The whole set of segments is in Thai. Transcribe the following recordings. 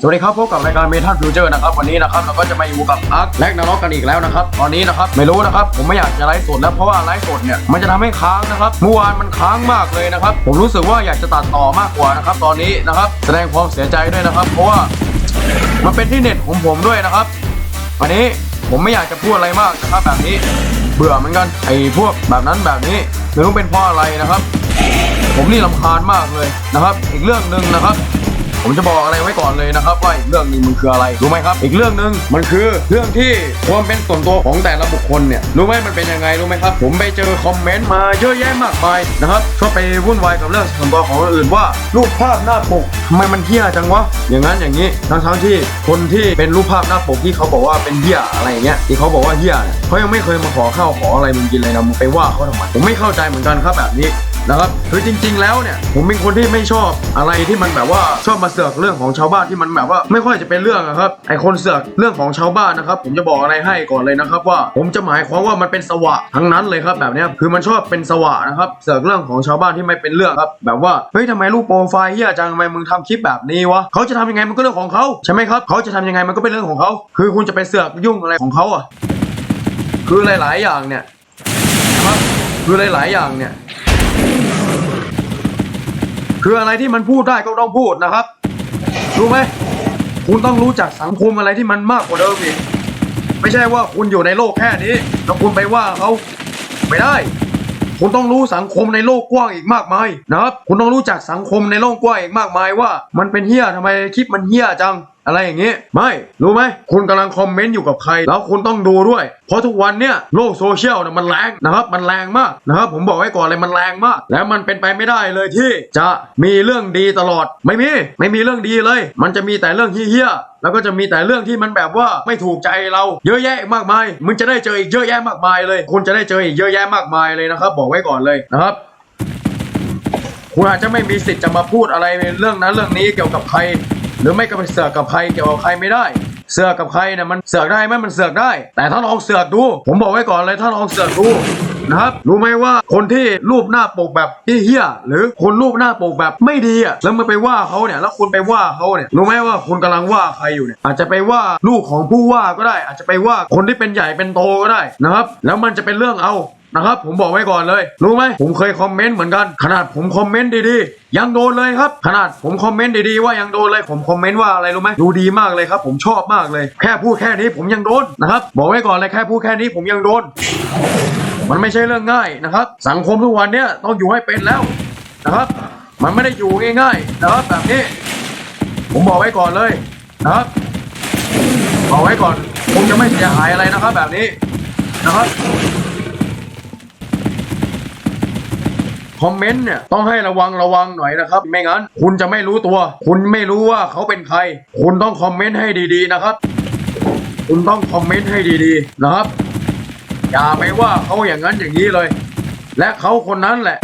สวัสดีครับพบกับรายการเมทัลฟิวเจอร์นะครับวันนี้นะครับเราก็จะมาอยู่กับอาร์คแลกนรกกันอีกแล้วนะครับตอนนี้นะครับไม่รู้นะครับผมไม่อยากจะไลฟ์สดแล้วเพราะว่าไลฟ์สดเนี่ยมันจะทำให้ค้างนะครับเมื่อวานมันค้างมากเลยนะครับผมรู้สึกว่าอยากจะตัดต่อมากกว่านะครับตอนนี้นะครับแสดงความเสียใจด้วยนะครับ เพราะว่ามันเป็นที่เน็ตของผมด้วยนะครับ วันนี้ผมไม่อยากจะพูดอะไรมากนะครับ แบบนี้เบื่อเหมือนกันไอ้พวกแบบนั้นแบบนี้ไม่รู้เป็นเพราะอะไรนะครับ ผมนี่ลำคาญมากเลยนะครับ อีกเรื่องหนึ่งนะครับ ผมจะบอกอะไรไว้ก่อนเลยนะครับว่าอีกเรื่องหนึงมันคืออะไรรู้ไหมครับ อีกเรื่องหนึ่งมันคือเรื่องที่ความเป็นส่วนตัวของแต่ละบุคคลเนี่ยรู้ไหมมันเป็นยังไงรู้ไหมครับ ผมไปเจอคอมเมนต์มาเยอะแยะมากมายนะครับชอบไปวุ่นวายกับเรื่องส่วนตัวของคนอื่นว่ารูปภาพหน้าปกทำไมมันเหี้ยจังวะอย่างนั้นอย่างนี้ทั้งทั้งที่คนที่เป็นรูปภาพหน้าปกที่เขาบอกว่าเป็นเหี้ยอะไรอย่างเงี้ยที่เขาบอกว่าเหี้ยเนี่ยเขายังไม่เคยมาขอข้าวขออะไรมึงกินเลยนะมึงไปว่าเขาทำไมผมไม่เข้าใจเหมือนกันครับแบบนี้ นะครับคือจริง ๆ แล้วเนี่ยผมเป็นคนที่ไม่ชอบอะไรที่มันแบบว่าชอบมาเสือกเรื่องของชาวบ้านที่มันแบบว่าไม่ค่อยจะเป็นเรื่องอะครับไอคนเสือกเรื่องของชาวบ้านนะครับ ผมจะบอกอะไรให้ก่อนเลยนะครับ ว่าผมจะหมายความว่ามันเป็นสวะทั้งนั้นเลยครับแบบเนี้ยคือมันชอบเป็นสวะนะครับเสือกเรื่องของชาวบ้านที่ไม่เป็นเรื่องครับ แบบว่าเฮ้ยทำไมรูปโปรไฟล์เฮียจังทำไมมึงทำคลิปแบบนี้วะเขาจะทำยังไงมันก็เรื่องของเขาใช่ไหมครับเขาจะทำยังไงมันก็เป็นเรื่องของเขาคือคุณจะไปเสือกยุ่งอะไรของเขาอะคือหลาย ๆ อย่างเนี่ยนะครับคือหลาย ๆ อย่างเนี่ย คืออะไรที่มันพูดได้ก็ต้องพูดนะครับ รู้ไหมคุณต้องรู้จักสังคมอะไรที่มันมากกว่าเดิมอีกไม่ใช่ว่าคุณอยู่ในโลกแค่นี้แล้วคุณไปว่าเขาไม่ได้ คุณต้องรู้สังคมในโลกกว้างอีกมากมายนะครับ คุณต้องรู้จักสังคมในโลกกว้างอีกมากมายว่า มันเป็นเฮี้ยทำไมคลิปมันเฮี้ยจัง อะไรอย่างนี้ ไม่รู้ไหมคุณกำลังคอมเมนต์อยู่กับใคร แล้วคุณต้องดูด้วย เพราะทุกวันเนี่ยโลกโซเชียลนี่ยมันแรงนะครับ มันแรงมากนะครับ ผมบอกไว้ก่อนเลยมันแรงมาก แล้วมันเป็นไปไม่ได้เลยที่จะมีเรื่องดีตลอด ไม่มี ไม่มีเรื่องดีเลย มันจะมีแต่เรื่องเฮี้ยแล้วก็จะมีแต่เรื่องที่มันแบบว่าไม่ถูกใจเราเยอะแยะมากมาย มึงจะได้เจออีกเยอะแยะมากมายเลย คุณจะได้เจออีกเยอะแยะมากมายเลยนะครับ บอกไว้ก่อนเลยนะครับคุณอาจจะไม่มีสิทธิ์จะมาพูดอะไรในเรื่องนั้นเรื่องนี้เกี่ยวกับใคร หรือไม่ก็ไปเสือกกับใครเกี่ยวกับใครไม่ได้ เสือกกับใครเนี่ยมันเสือกได้ไหมมันเสือกได้ แต่ถ้าลองเสือกดู ผมบอกไว้ก่อนเลยถ้าลองเสือกดูนะครับรู้ไหมว่าคนที่รูปหน้าปกแบบเฮี้ยหรือคนรูปหน้าปกแบบไม่ดีอะแล้วมันไปว่าเขาเนี่ยแล้วคุณไปว่าเขาเนี่ยรู้ไหมว่าคุณกำลังว่าใครอยู่เนี่ยอาจจะไปว่าลูกของผู้ว่าก็ได้ อาจจะไปว่าคนที่เป็นใหญ่เป็นโตก็ได้นะครับ แล้วมันจะเป็นเรื่องเอา นะครับผมบอกไว้ก่อนเลย รู้ไหมผมเคยคอมเมนต์เหมือนกัน ขนาดผมคอมเมนต์ดีๆ ยังโดนเลยครับ ขนาดผมคอมเมนต์ดีๆว่ายังโดนเลยผมคอมเมนต์ว่าอะไรรู้ไหมดูดีมากเลยครับ ผมชอบมากเลย แค่พูดแค่นี้ผมยังโดนนะครับบอกไว้ก่อนเลยแค่พูดแค่นี้ผมยังโดน มันไม่ใช่เรื่องง่ายนะครับ สังคมทุกวันเนี้ยต้องอยู่ให้เป็นแล้วนะครับ มันไม่ได้อยู่ง่ายๆนะครับแบบนี้ ผมบอกไว้ก่อนเลยนะครับบอกไว้ก่อนผมจะไม่เสียหายอะไรนะครับ แบบนี้นะครับ คอมเมนต์เนี่ยต้องให้ระวังระวังหน่อยนะครับ ไม่งั้น คุณจะไม่รู้ตัว คุณไม่รู้ว่าเขาเป็นใคร คุณต้องคอมเมนต์ให้ดีๆนะครับ คุณต้องคอมเมนต์ให้ดีๆนะครับ อย่าไปว่าเขาอย่างนั้นอย่างนี้เลย และเขาคนนั้นแหละ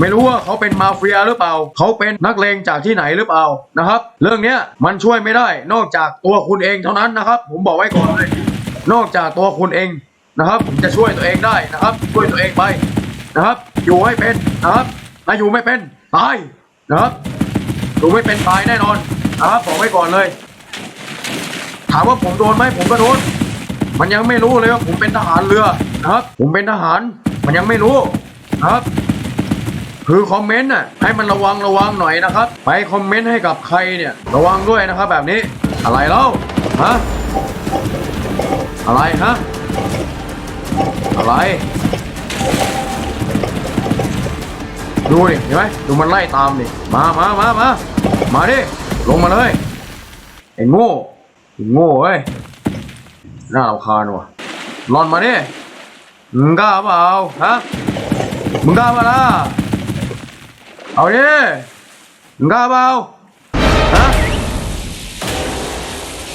ไม่รู้ว่าเขาเป็นมาเฟียหรือเปล่า เขาเป็นนักเลงจากที่ไหนหรือเปล่านะครับ เรื่องเนี้ยมันช่วยไม่ได้นอกจากตัวคุณเองเท่านั้นนะครับ ผมบอกไว้ก่อนเลย นอกจากตัวคุณเองนะครับ ผมจะช่วยตัวเองได้นะครับ ช่วยตัวเองไปนะครับ อยู่ให้เป็นนะครับถ้าอยู่ไม่เป็นตายนะครับอยู่ไม่เป็นตายแน่นอนนะครับบอกไว้ก่อนเลย ถามว่าผมโดนไหมผมก็โดนมันยังไม่รู้เลยว่าผมเป็นทหารเรือนะครับ ผมเป็นทหาร มันยังไม่รู้นะครับ คือคอมเมนต์น่ะให้มันระวังระวังหน่อยนะครับ ไปคอมเมนต์ให้กับใครเนี่ย ระวังด้วยนะครับ แบบนี้อะไรเล่าฮะอะไรฮะอะไร ดูดิเห็นไหมดูมันไล่ตามดิมามามามามาดิลงมาเลยไอ้โง่ไอ้โง่เอ้ยน่ารำคาญว่ะรอนมาดิมึงกล้าเปล่าฮะมึงกล้าเปล่าล่ะเอาดิมึงกล้าเปล่าฮะ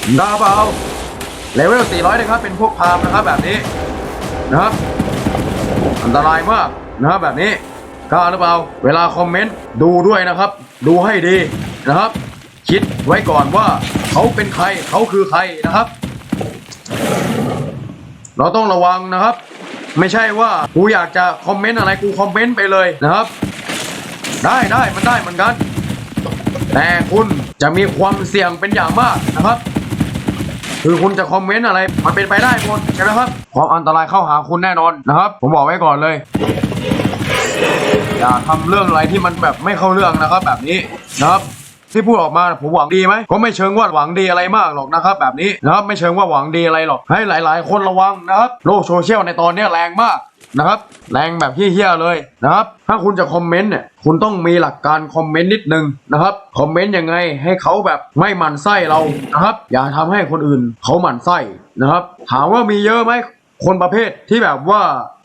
มึงกล้าเปล่าเลเวล400นะครับเป็นพวกพามนะครับแบบนี้นะครับ อันตรายมากนะครับแบบนี้ กล้าหรือเปล่า เวลาคอมเมนต์ดูด้วยนะครับ ดูให้ดีนะครับ คิดไว้ก่อนว่าเขาเป็นใครเขาคือใครนะครับ เราต้องระวังนะครับ ไม่ใช่ว่ากูอยากจะคอมเมนต์อะไรกูคอมเมนต์ไปเลยนะครับ ได้ได้มันได้เหมือนกัน แต่คุณจะมีความเสี่ยงเป็นอย่างมากนะครับคือคุณจะคอมเมนต์อะไร มันเป็นไปได้หมดใช่ไหมครับความอันตรายเข้าหาคุณแน่นอนนะครับ ผมบอกไว้ก่อนเลย อย่าทำเรื่องอะไรที่มันแบบไม่เข้าเรื่องนะครับ แบบนี้นะครับที่พูดออกมาผมหวังดีไหมก็ไม่เชิงว่าหวังดีอะไรมากหรอกนะครับ แบบนี้นะครับไม่เชิงว่าหวังดีอะไรหรอกให้หลาย ๆ คนระวังนะครับโลกโซเชียลในตอนนี้แรงมากนะครับ แรงแบบเฮี้ยๆเลยนะครับ ถ้าคุณจะคอมเมนต์เนี่ยคุณต้องมีหลักการคอมเมนต์นิดนึงนะครับคอมเมนต์ยังไงให้เขาแบบไม่หมั่นไส้เรานะครับ อย่าทำให้คนอื่นเขาหมั่นไส้นะครับ ถามว่ามีเยอะไหม คนประเภทที่แบบว่า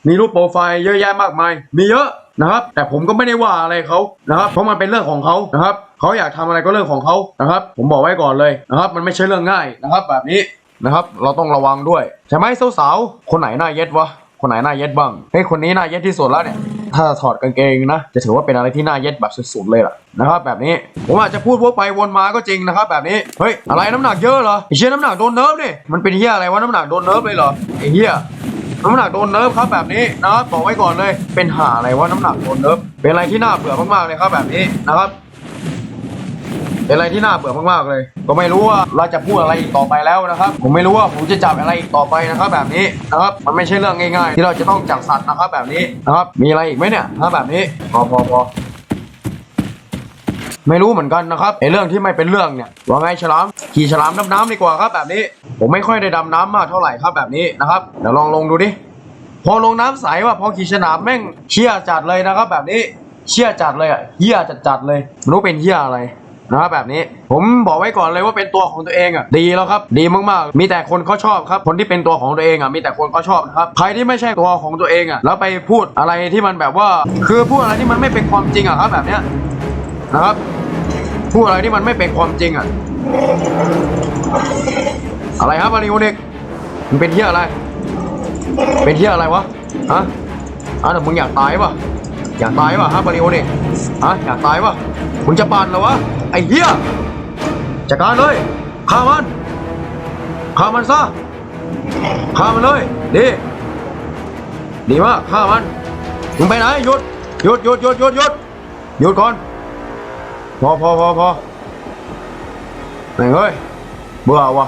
มีรูปโปรไฟล์เยอะแยะมากมาย มีเยอะนะครับ แต่ผมก็ไม่ได้ว่าอะไรเขานะครับ เพราะมันเป็นเรื่องของเขานะครับเขาอยากทำอะไรก็เรื่องของเขานะครับ ผมบอกไว้ก่อนเลยนะครับ มันไม่ใช่เรื่องง่ายนะครับ แบบนี้นะครับ เราต้องระวังด้วย ใช่ไหมสาวๆคนไหนหน้าเย็ดวะคนไหนหน้าเย็ดบ้างเฮ้ยคนนี้หน้าเย็ดที่สุดแล้วเนี่ย ถ้าถอดกางเกงนะ จะถือว่าเป็นอะไรที่น่าเย็ดแบบสุดๆเลยล่ะนะครับแบบนี้ผมอาจจะพูดวกไปวนมาก็จริงนะครับแบบนี้เฮ้ยอะไรน้ำหนักเยอะเหรอไอ้เชี่ยน้ำหนักโดนเนิร์ฟนี่มันเป็นเฮียอะไรวะน้ำหนักโดนเนิร์ฟเลยเหรอไอ้เฮียน้ำหนักโดนเนิร์ฟครับแบบนี้นะครับบอกไว้ก่อนเลยเป็นหาอะไรวะน้ำหนักโดนเนิร์ฟเป็นอะไรที่น่าเบื่อมากๆเลยครับแบบนี้นะครับ เป็นอะไรที่น่าเบื่อมากๆเลย ก็ไม่รู้ว่าเราจะพูดอะไรอีกต่อไปแล้วนะครับ ผมไม่รู้ว่าผมจะจับอะไรอีกต่อไปนะครับ แบบนี้นะครับ มันไม่ใช่เรื่องง่ายๆ ที่เราจะต้องจับสัตว์นะครับ แบบนี้นะครับ มีอะไรอีกไหมเนี่ยถ้าแบบนี้พอพอพอไม่รู้เหมือนกันนะครับไอ้เรื่องที่ไม่เป็นเรื่องเนี่ยว่าไงฉลามขี่ฉลามดำน้ำดีกว่าครับแบบนี้ ผมไม่ค่อยได้ดำน้ำมากเท่าไหร่ครับแบบนี้นะครับเดี๋ยวลองลงดูดิพอลงน้ำใสว่ะพอขี่ฉลามแม่งเชี่ยจัดเลยนะครับ แบบนี้เชี่ยจัดเลยอะเฮี้ยจัดจัดเลยไม่รู้เป็นเฮี้ยอะไร นะครับแบบนี้ผมบอกไว้ก่อนเลยว่าเป็นตัวของตัวเองอะดีแล้วครับดีมากๆ มีแต่คนเขาชอบครับคนที่เป็นตัวของตัวเองอะมีแต่คนเขาชอบนะครับใครที่ไม่ใช่ตัวของตัวเองอะแล้วไปพูดอะไรที่มันแบบว่า คือพูดอะไรที่มันไม่เป็นความจริงอะครับแบบเนี้ยนะครับพูดอะไรที่มันไม่เป็นความจริงอะอะไรครับอาริโอเด็กมันเป็นเฮี้ยอะไร เป็นเที่ยอะไรวะฮะอะแต่มึงอยากตายปะ อยากตายปะฮะบาริโอเนี่ยฮะอยากตายปะมึงจะปั่นเหรอวะ ไอ้เหี้ยจัดการเลยฆ่ามันฆ่ามันซะฆ่ามันเลย ดี ดีมากฆ่ามันมึงไปไหนหยุดหยุดหยุดหยุดหยุดหยุดหยุดก่อน พอพอพอพอไหนเฮ้ยเบื่อวะ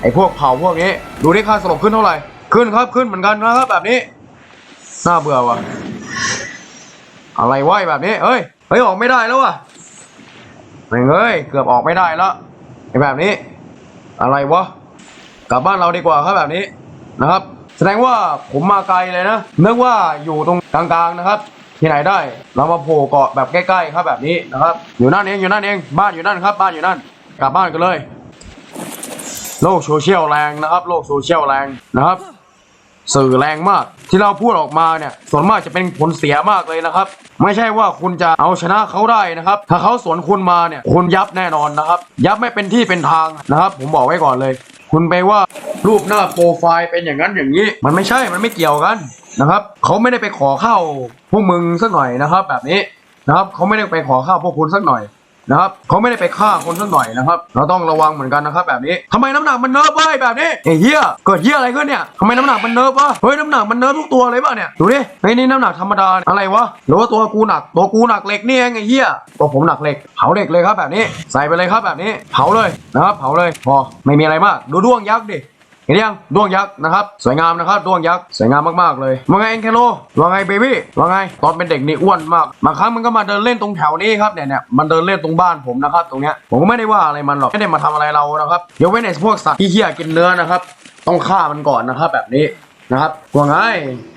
ไอ้พวกเผาพวกนี้ ดูได้ค่าสลบขึ้นเท่าไหร่ ขึ้นครับขึ้นเหมือนกันนะครับแบบนี้ น่าเบื่อว่ะ อะไรวะไอ้แบบนี้เฮ้ยเฮ้ยออกไม่ได้แล้ววะแม่งเอ้ยเกือบออกไม่ได้แล้วไอ้แบบนี้ อะไรวะกลับบ้านเราดีกว่าครับแบบนี้นะครับ แสดงว่าผมมาไกลเลยนะนึกว่าอยู่ตรงกลางๆนะครับ ที่ไหนได้เรามาโผล่เกาะแบบใกล้ๆครับแบบนี้นะครับ อยู่นั่นเองอยู่นั่นเองบ้านอยู่นั่นครับ บ้านอยู่นั่น กลับบ้านกันเลย โลกโซเชียลแรงนะครับ โลกโซเชียลแรงนะครับ สื่อแรงมาก ที่เราพูดออกมาเนี่ยส่วนมากจะเป็นผลเสียมากเลยนะครับ ไม่ใช่ว่าคุณจะเอาชนะเขาได้นะครับ ถ้าเขาสวนคุณมาเนี่ยคุณยับแน่นอนนะครับ ยับไม่เป็นที่เป็นทางนะครับ ผมบอกไว้ก่อนเลย คุณไปว่ารูปหน้าโปรไฟล์เป็นอย่างนั้นอย่างนี้ มันไม่ใช่มันไม่เกี่ยวกันนะครับเขาไม่ได้ไปขอเข้าพวกมึงสักหน่อยนะครับ แบบนี้นะครับเขาไม่ได้ไปขอเข้าพวกคุณสักหน่อย นะครับเขาไม่ได้ไปฆ่าคนสักหน่อยนะครับ เราต้องระวังเหมือนกันนะครับแบบนี้ทำไมน้ำหนักมันเนิร์ฟวะไอ้แบบนี้ไอ้เหี้ยเกิดเหี้ยอะไรขึ้นเนี่ยทำไมน้ำหนักมันเนิร์ฟวะเฮ้ยน้ำหนักมันเนิร์ฟทุกตัวเลยป่ะเนี่ยดูดิไอ้นี่น้ำหนักธรรมดาอะไรวะหรือว่าตัวกูหนักตัวกูหนักเหล็กนี่เองไอ้เหี้ยตัวผมหนักเหล็กเผาเหล็กเลยครับแบบนี้ ใส่ไปเลยครับแบบนี้ เผาเลยนะครับเผาเลยพอไม่มีอะไรมากดูด้วงยักษ์ดิ เห็นยังดวงยักษ์นะครับสวยงามนะครับดวงยักษ์สวยงามมากๆเลยว่าไงเอ็นเคโลว่าไงเบบี้ว่าไงตอนเป็นเด็กนี่อ้วนมากบางครั้งมันก็มาเดินเล่นตรงแถวนี้ครับเนี่ยเนี่ยมันเดินเล่นตรงบ้านผมนะครับ ตรงเนี้ยผมก็ไม่ได้ว่าอะไรมันหรอกไม่ได้มาทำอะไรเรานะครับยกเว้นไอ้พวกสัตว์ที่เหี้ยกินเนื้อนะครับต้องฆ่ามันก่อนนะครับแบบนี้ นะครับว่าไง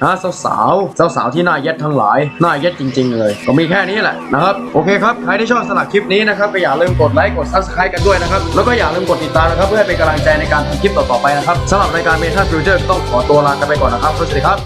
นะสาวสาวสาวสาวๆที่น่าเย็ดทั้งหลายน่าเย็ดจริง ๆ เลย ก็มีแค่นี้แหละนะครับโอเคครับใครที่ชอบสลักคลิปนี้นะครับก็อย่าลืมกดไลค์กดซับสไครต์กันด้วยนะครับแล้วก็อย่าลืมกดติดตามนะครับเพื่อให้เป็นกำลังใจในการทำคลิปต่อๆไปนะครับสำหรับรายการเมทัลฟิวเจอร์ต้องขอตัวลากันไปก่อนนะครับสวัสดีครับ